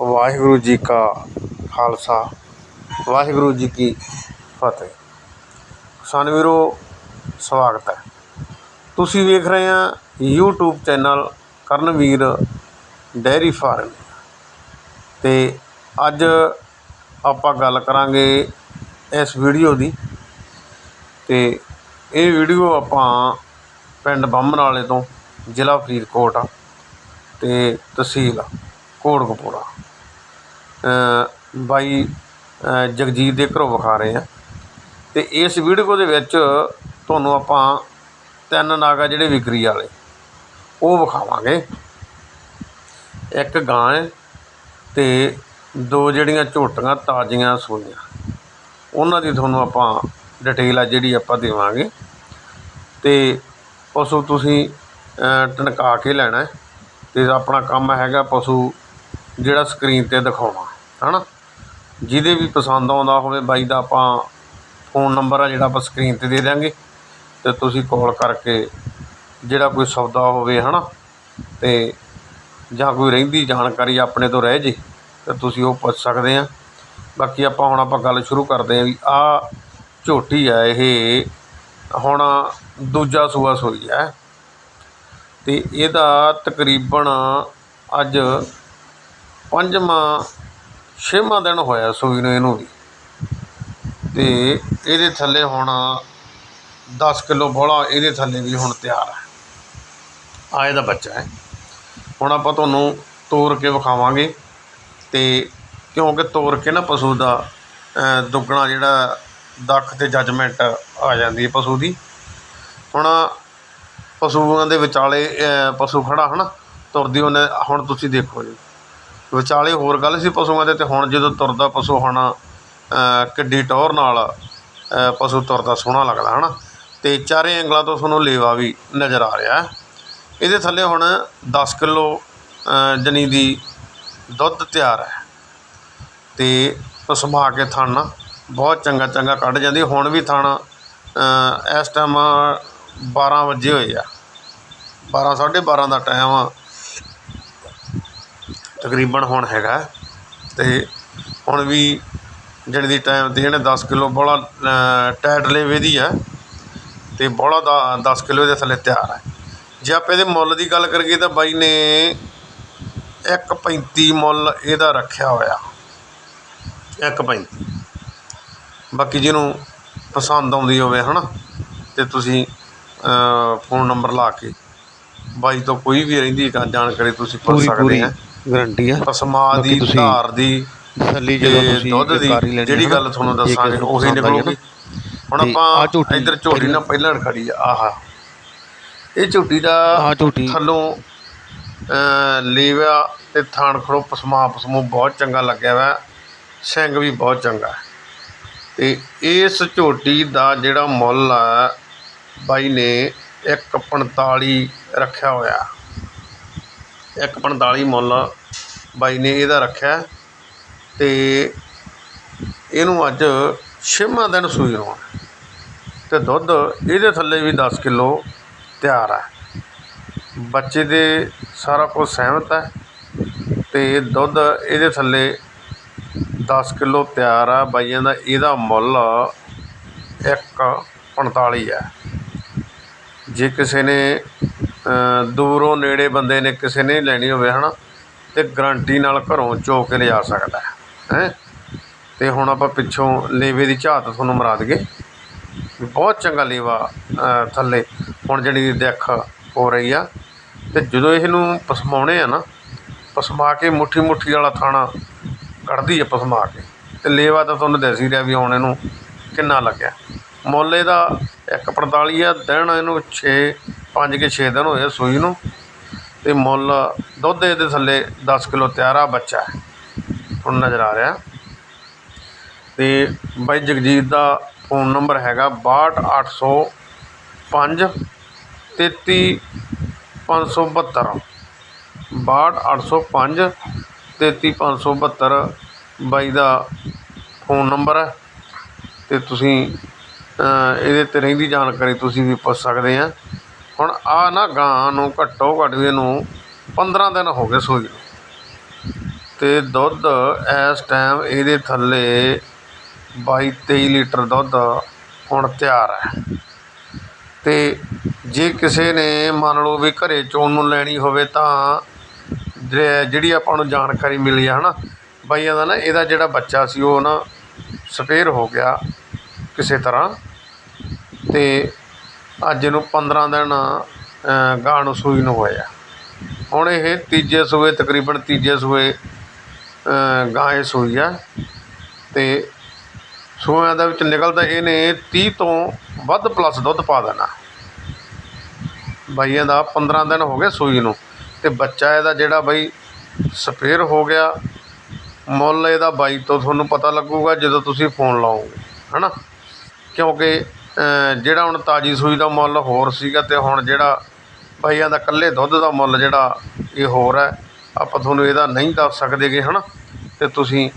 ਵਾਹਿਗੁਰੂ ਜੀ ਕਾ ਖਾਲਸਾ, ਵਾਹਿਗੁਰੂ ਜੀ ਕੀ ਫਤਿਹ। ਕਿਸਾਨ ਵੀਰੋ, ਸਵਾਗਤ ਹੈ। ਤੁਸੀਂ ਵੇਖ ਰਹੇ ਆ YouTube channel Karanveer dairy farm. ਤੇ ਅੱਜ ਆਪਾਂ ਗੱਲ ਕਰਾਂਗੇ ਇਸ ਵੀਡੀਓ ਦੀ। ਤੇ ਇਹ ਵੀਡੀਓ ਆਪਾਂ ਪਿੰਡ ਬੰਮਣ ਵਾਲੇ ਤੋਂ ਜ਼ਿਲ੍ਹਾ ਫਰੀਦਕੋਟ ਆ ਤੇ ਤਹਿਸੀਲ ਕੋਟਕਪੂਰਾ ਅ ਬਾਈ ਜਗਜੀਤ ਦੇ ਘਰੋਂ ਵਿਖਾ ਰਹੇ ਹਾਂ। ਅਤੇ ਇਸ ਵੀਡੀਓ ਦੇ ਵਿੱਚ ਤੁਹਾਨੂੰ ਆਪਾਂ ਤਿੰਨ ਨਾਗਾ ਜਿਹੜੇ ਵਿਕਰੀ ਵਾਲੇ ਉਹ ਵਿਖਾਵਾਂਗੇ। ਇੱਕ ਗਾਂ ਹੈ ਅਤੇ ਦੋ ਜਿਹੜੀਆਂ ਝੋਟੀਆਂ ਤਾਜ਼ੀਆਂ ਸੂਈਆਂ। ਉਹਨਾਂ ਦੀ ਤੁਹਾਨੂੰ ਆਪਾਂ ਡਿਟੇਲ ਆ ਜਿਹੜੀ ਆਪਾਂ ਦੇਵਾਂਗੇ। ਤੇ ਪਸ਼ੂ ਤੁਸੀਂ ਅ, ਟਣਕਾ ਕੇ ਲੈਣਾ ਹੈ। ਤੇ ਆਪਣਾ ਕੰਮ ਹੈਗਾ ਪਸ਼ੂ ਜਿਹੜਾ ਸਕਰੀਨ ਤੇ ਦਿਖਾਉਣਾ ਹੈ ਨਾ ਜਿਹਦੇ ਵੀ ਪਸੰਦ ਆਉਂਦਾ ਹੋਵੇ, ਬਾਈ ਦਾ ਆਪਾਂ ਫੋਨ ਨੰਬਰ ਆ ਜਿਹੜਾ ਆਪਾਂ ਸਕਰੀਨ ਤੇ ਦੇ ਦਿਆਂਗੇ ਅਤੇ ਤੁਸੀਂ ਕਾਲ ਕਰਕੇ ਜਿਹੜਾ ਕੋਈ ਸੌਦਾ ਹੋਵੇ ਹੈ ਨਾ ਅਤੇ ਜਾਂ ਕੋਈ ਰਹਿੰਦੀ ਜਾਣਕਾਰੀ ਆਪਣੇ ਤੋਂ ਰਹਿ ਜੇ, ਤਾਂ ਤੁਸੀਂ ਉਹ ਪੁੱਛ ਸਕਦੇ ਆ। ਬਾਕੀ ਆਪਾਂ ਹੁਣ ਆਪਾਂ ਗੱਲ ਸ਼ੁਰੂ ਕਰਦੇ ਆ ਵੀ ਆ ਝੋਟੀ ਆ ਇਹ, ਹੁਣ ਦੂਜਾ ਸੂਆ ਸੋਈ ਹੈ ਤੇ ਇਹਦਾ ਤਕਰੀਬਨ ਅੱਜ ਪੰਜਵਾਂ ਛੇਵਾਂ ਦਿਨ ਹੋਇਆ ਸੂਈ ਨੂੰ ਇਹਨੂੰ ਵੀ। ਤੇ ਇਹਦੇ ਥੱਲੇ ਹੁਣ 10 ਕਿਲੋ ਬੋਲਾ ਇਹਦੇ ਥੱਲੇ ਵੀ ਹੁਣ ਤਿਆਰ ਹੈ। ਆ ਇਹਦਾ ਬੱਚਾ ਹੈ। ਹੁਣ ਆਪਾਂ ਤੁਹਾਨੂੰ ਤੋਰ ਕੇ ਵਿਖਾਵਾਂਗੇ। ਤੇ ਕਿਉਂਕਿ ਤੋਰ ਕੇ ਨਾ ਪਸ਼ੂ ਦਾ ਦੁੱਗਣਾ ਜਿਹੜਾ ਦੱਖ ਤੇ ਜੱਜਮੈਂਟ ਆ ਜਾਂਦੀ ਹੈ ਪਸ਼ੂ ਦੀ। ਹੁਣ ਪਸ਼ੂਆਂ ਦੇ ਵਿਚਾਲੇ ਅ, ਪਸ਼ੂ ਖੜਾ ਹਨਾ ਤੁਰਦੀ ਉਹਨੇ ਹੁਣ ਤੁਸੀਂ ਦੇਖੋ ਜੀ। ਵਿਚਾਲੇ ਹੋਰ ਗੱਲ ਸੀ ਪਸ਼ੂਆਂ ਦੇ ਅਤੇ ਹੁਣ ਜਦੋਂ ਤੁਰਦਾ ਪਸ਼ੂ ਹੁਣ ਕਿੱਡੀ ਟੌਰ ਨਾਲ ਪਸ਼ੂ ਤੁਰਦਾ ਸੋਹਣਾ ਲੱਗਦਾ ਹੈ ਨਾ ਅਤੇ ਚਾਰੇ ਐਂਗਲਾਂ ਤੋਂ ਤੁਹਾਨੂੰ ਲੇਵਾ ਵੀ ਨਜ਼ਰ ਆ ਰਿਹਾ। ਇਹਦੇ ਥੱਲੇ ਹੁਣ ਦਸ ਕਿਲੋ ਜਨੀ ਦੀ ਦੁੱਧ ਤਿਆਰ ਹੈ। ਅਤੇ ਪਸਮਾ ਕੇ ਥਣ ਬਹੁਤ ਚੰਗਾ ਚੰਗਾ ਕੱਢ ਜਾਂਦੀ। ਹੁਣ ਵੀ ਥਣ ਇਸ ਟਾਈਮ 12 ਵਜੇ ਹੋਏ ਆ। 12 12:30 ਦਾ ਟਾਈਮ ਆ। ਤਕਰੀਬਨ ਹੁਣ ਹੈਗਾ। ਤੇ ਹੁਣ ਵੀ ਜਿਹੜੀ ਦੀ ਟਾਈਮ ਤੇ ਇਹਨੇ 10 ਕਿਲੋ ਬੋਲਾ ਟੈਟ ਲੇਵੇ ਦੀ ਹੈ ਤੇ ਬੋਲਾ ਦਾ 10 ਕਿਲੋ ਦੇ ਥੱਲੇ ਤਿਆਰ ਹੈ ਜੇ ਆਪਾਂ ਇਹਦੇ ਮੁੱਲ ਦੀ ਗੱਲ ਕਰੀਏ ਤਾਂ ਬਾਈ ਨੇ 1.35 ਮੁੱਲ ਇਹਦਾ ਰੱਖਿਆ ਹੋਇਆ। 1.35 ਬਾਕੀ ਜਿਹਨੂੰ ਪਸੰਦ ਆਉਂਦੀ ਹੋਵੇ ਹਨਾ? ਤੇ ਤੁਸੀਂ ਫੋਨ ਨੰਬਰ ਲਾ ਕੇ ਬਾਈ ਤੋਂ ਕੋਈ ਵੀ ਰਹਿੰਦੀ ਜਾਣਕਾਰੀ ਤੁਸੀਂ ਪੁੱਛ ਸਕਦੇ ਆ। ਗਰੰਟੀ ਆ। ਬਾਕੀ ਦੀ ਤੁਸੀਂ ਧਾਰ ਦੀ ਤਸੱਲੀ ਜਦੋਂ ਤੇ ਤੁਸੀਂ ਦੁੱਧ ਦੀ ਵਪਾਰੀ ਲੈਣੀ ਜਿਹੜੀ ਗੱਲ ਤੁਹਾਨੂੰ ਜੇ ਕਿਸੇ ਦੱਸਾਂਗੇ ਨੂੰ ਉਹੀ ਪਸੰਦ ਆਈ ਹੈ ਨਿਕਲੂਗੀ। ਹੁਣ ਤੇ ਆਹ ਆਪਾਂ ਝੋਟੀ ਇੱਧਰ ਝੋਟੀ ਨਾਲ ਪਹਿਲਾਂ ਖੜੀ ਆ ਆਹਾ। ਇਹ ਝੋਟੀ ਦਾ ਆਹ ਝੋਟੀ। ਥੱਲੋਂ ਅ, ਲੇਵਾ ਤੇ ਥਾਣ ਖੜੋ ਪਸਮਾ ਪਸਮੂ ਬਹੁਤ ਚੰਗਾ ਲੱਗਿਆ ਵਾ। ਸਿੰਘ ਵੀ ਬਹੁਤ ਚੰਗਾ। ਹੈ ਤੇ ਇਸ ਝੋਟੀ ਦਾ ਜਿਹੜਾ ਮੁੱਲ ਆ ਬਾਈ ਨੇ 1.45 ਰੱਖਿਆ ਹੋਇਆ। 1.45 ਮੁੱਲ ਬਾਈ ਨੇ ਇਹਦਾ ਰੱਖਿਆ। ਅਤੇ ਇਹਨੂੰ ਅੱਜ ਛੇਵਾਂ ਦਿਨ ਸੂਈ ਨੂੰ ਆ। ਤੇ ਦੁੱਧ ਇਹਦੇ ਥੱਲੇ ਵੀ ਦਸ ਕਿਲੋ ਤਿਆਰ ਹੈ ਬੱਚੇ ਦੇ ਸਾਰਾ ਕੁਝ ਸਹਿਮਤ ਹੈ ਅਤੇ ਦੁੱਧ ਇਹਦੇ ਥੱਲੇ ਦਸ ਕਿਲੋ ਤਿਆਰ ਆ। ਬਾਈਆਂ ਦਾ ਇਹਦਾ ਮੁੱਲ 1.45 ਹੈ ਜੇ ਕਿਸੇ ਨੇ ਦੂਰੋਂ ਨੇੜੇ ਬੰਦੇ ਨੇ ਕਿਸੇ ਨੇ ਲੈਣੀ ਹੋਵੇ ਹੈ ਨਾ ਅਤੇ ਗਰੰਟੀ ਨਾਲ ਘਰੋਂ ਚੋ ਕੇ ਲਿਜਾ ਸਕਦਾ ਹੈਂ ਅਤੇ ਹੁਣ ਆਪਾਂ ਪਿੱਛੋਂ ਲੇਵੇ ਦੀ ਝਾਤ ਤੁਹਾਨੂੰ ਮਰਾ ਦਈਏ। ਬਹੁਤ ਚੰਗਾ ਲੇਵਾ ਥੱਲੇ ਹੁਣ ਜਿਹੜੀ ਦਿੱਖ ਹੋ ਰਹੀ ਆ। ਅਤੇ ਜਦੋਂ ਇਹਨੂੰ ਪਸਮਾਉਣੇ ਆ ਨਾ, ਪਸਮਾ ਕੇ ਮੁੱਠੀ ਮੁੱਠੀ ਵਾਲਾ ਥਾਣਾ ਕੱਢਦੀ ਆ ਪਸਮਾ ਕੇ। ਅਤੇ ਲੇਵਾ ਤਾਂ ਤੁਹਾਨੂੰ ਦੱਸ ਹੀ ਰਿਹਾ ਵੀ ਹੁਣ ਇਹਨੂੰ ਕਿੰਨਾ ਲੱਗਿਆ। ਮੁੱਲ ਇਹਦਾ 1.45 ਆ, ਦਿਨ ਇਹਨੂੰ 6 5 ਕੇ 6 ਦਿਨ ਹੋਏ ਆ ਸੂਈ ਨੂੰ, ਤੇ ਮੁੱਲ ਦੁੱਧ ਇਹਦੇ ਥੱਲੇ 10 ਕਿਲੋ ਤਿਆਰਾ ਬੱਚਾ ਹੈ। ਹੁਣ ਨਜ਼ਰ ਆ ਰਿਹਾ। ਤੇ ਬਾਈ ਜਗਜੀਤ ਦਾ ਫੋਨ ਨੰਬਰ ਹੈਗਾ 62805 33572 62805 33572 ਬਾਈ ਦਾ ਫੋਨ ਨੰਬਰ ਹੈ। ਤੇ ਤੁਸੀਂ ਇਹਦੇ ਤੇ ਰਹਿੰਦੀ ਜਾਣਕਾਰੀ ਤੁਸੀਂ ਵੀ ਪੁੱਛ ਸਕਦੇ ਆ। ਹੁਣ ਆ ਨਾ ਗਾਂ ਨੂੰ ਘੱਟੋ ਘੱਟ ਵੀ ਇਹਨੂੰ 15 ਦਿਨ ਹੋ ਗਏ ਸੂਈ ਨੂੰ। ਤੇ ਦੁੱਧ ਇਸ ਟਾਈਮ ਇਹਦੇ ਥੱਲੇ 22 23 ਲੀਟਰ ਦੁੱਧ ਹੁਣ ਤਿਆਰ ਹੈ। ਤੇ ਜੇ ਕਿਸੇ ਨੇ ਮੰਨ ਲਓ ਵੀ ਘਰੇ ਚੋਣ ਨੂੰ ਲੈਣੀ ਹੋਵੇ ਤਾਂ ਜਿਹੜੀ ਆਪਾਂ ਨੂੰ ਜਾਣਕਾਰੀ ਮਿਲੀ ਆ ਹਨਾ, ਬਾਈਆਂ ਦਾ ਨਾ ਇਹਦਾ ਜਿਹੜਾ ਬੱਚਾ ਸੀ ਉਹ ਨਾ ਸਪੇਅਰ ਹੋ ਗਿਆ ਕਿਸੇ ਤਰ੍ਹਾਂ। ਤੇ ਅੱਜ ਨੂੰ 15 ਦਿਨ ਗਾਂ ਨੂੰ ਸੂਈ ਨੂੰ ਹੋਏ ਆ ਹੁਣ ਇਹ ਤੀਜੇ ਸੂਏ, ਤਕਰੀਬਨ ਤੀਜੇ ਸੂਏ ਗਾਂ ਇਹ ਸੂਈ ਆ। ਅਤੇ ਸੂਇਆਂ ਦੇ ਵਿੱਚ ਨਿਕਲਦਾ ਇਹਨੇ ਤੀਹ ਤੋਂ ਵੱਧ ਪਲੱਸ ਦੁੱਧ ਪਾ ਦੇਣਾ। ਬਾਈਆਂ ਦਾ 15 ਦਿਨ ਹੋ ਗਏ ਸੂਈ ਨੂੰ। ਤੇ ਬੱਚਾ ਇਹਦਾ ਜਿਹੜਾ ਬਈ ਸਪੇਅਰ ਹੋ ਗਿਆ, ਮੁੱਲ ਇਹਦਾ ਬਾਈ ਤੋਂ ਤੁਹਾਨੂੰ ਪਤਾ ਲੱਗੂਗਾ ਜਦੋਂ ਤੁਸੀਂ ਫੋਨ ਲਾਓਗੇ, ਹਨਾ? ਕਿਉਂਕਿ ਜਿਹੜਾ ਹੁਣ ਤਾਜੀ ਸੂਈ ਦਾ ਮੁੱਲ ਹੋਰ ਸੀਗਾ ਅਤੇ ਹੁਣ ਜਿਹੜਾ ਬਾਈਆਂ ਦਾ ਇਕੱਲੇ ਦੁੱਧ ਦਾ ਮੁੱਲ ਜਿਹੜਾ ਇਹ ਹੋਰ ਹੈ, ਆਪਾਂ ਤੁਹਾਨੂੰ ਇਹਦਾ ਨਹੀਂ ਦੱਸ ਸਕਦੇ ਕਿ ਹੈ ਨਾ ਅਤੇ ਤੁਸੀਂ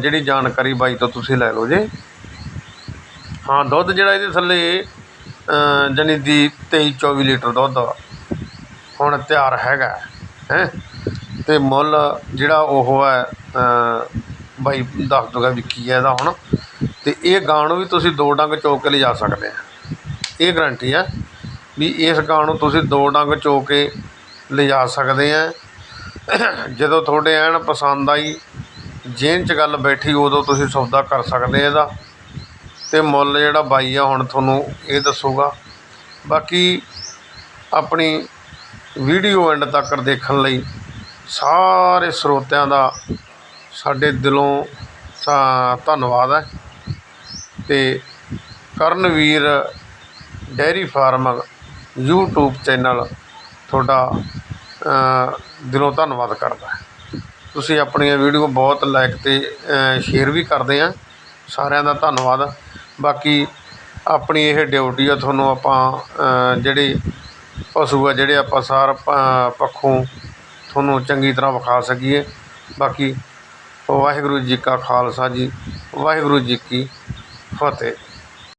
ਜਿਹੜੀ ਜਾਣਕਾਰੀ ਬਾਈ ਤੋਂ ਤੁਸੀਂ ਲੈ ਲਓ ਜੇ। ਹਾਂ, ਦੁੱਧ ਜਿਹੜਾ ਇਹਦੇ ਥੱਲੇ ਜਨੀ ਦੀ 23 24 ਲੀਟਰ ਦੁੱਧ ਹੁਣ ਤਿਆਰ ਹੈਗਾ, ਹੈ? ਅਤੇ ਮੁੱਲ ਜਿਹੜਾ ਉਹ ਹੈ ਬਾਈ ਦੱਸ ਦੂਗਾ ਵੀ ਕੀ ਹੈ ਇਹਦਾ ਹੁਣ। ਤੇ ਇਹ ਗਾਂ ਨੂੰ ਵੀ ਤੁਸੀਂ ਦੋ ਡੰਗ ਚੋ ਕੇ ਲਿਜਾ ਸਕਦੇ ਆ। ਇਹ ਗਰੰਟੀ ਹੈ ਵੀ ਇਸ ਗਾਂ ਨੂੰ ਤੁਸੀਂ ਦੋ ਡੰਗ ਚੋ ਕੇ ਲਿਜਾ ਸਕਦੇ ਆ। ਜਦੋਂ ਤੁਹਾਡੇ ਐਨ ਪਸੰਦ ਆਈ ਜੇਨ 'ਚ ਗੱਲ ਬੈਠੀ, ਉਦੋਂ ਤੁਸੀਂ ਸੌਦਾ ਕਰ ਸਕਦੇ ਆ ਇਹਦਾ। ਤੇ ਮੁੱਲ ਜਿਹੜਾ ਬਾਈ ਆ, ਹੁਣ ਤੁਹਾਨੂੰ ਇਹ ਦੱਸੂਗਾ। ਬਾਕੀ ਆਪਣੀ ਵੀਡੀਓ ਐਂਡ ਤੱਕ ਦੇਖਣ ਲਈ ਸਾਰੇ ਸਰੋਤਿਆਂ ਦਾ ਸਾਡੇ ਦਿਲੋਂ ਧੰਨਵਾਦ ਹੈ ਤੇ Karanveer dairy farm YouTube channel ਤੁਹਾਡਾ ਦਿਲੋਂ ਧੰਨਵਾਦ ਕਰਦਾ ਤੁਸੀਂ ਆਪਣੀਆਂ ਵੀਡੀਓ ਬਹੁਤ ਲਾਈਕ ਅਤੇ ਸ਼ੇਅਰ ਵੀ ਕਰਦੇ ਆ। ਸਾਰਿਆਂ ਦਾ ਧੰਨਵਾਦ। ਬਾਕੀ ਆਪਣੀ ਇਹ ਡਿਊਟੀ ਆ, ਤੁਹਾਨੂੰ ਆਪਾਂ ਜਿਹੜੇ ਪਸ਼ੂ ਆ, ਜਿਹੜੇ ਆਪਾਂ ਸਾਰ ਪੱਖੋਂ ਤੁਹਾਨੂੰ ਚੰਗੀ ਤਰ੍ਹਾਂ ਵਿਖਾ ਸਕੀਏ। ਬਾਕੀ ਵਾਹਿਗੁਰੂ ਜੀ ਕਾ ਖਾਲਸਾ ਜੀ, ਵਾਹਿਗੁਰੂ ਜੀ ਕੀ ਫਤਿਹ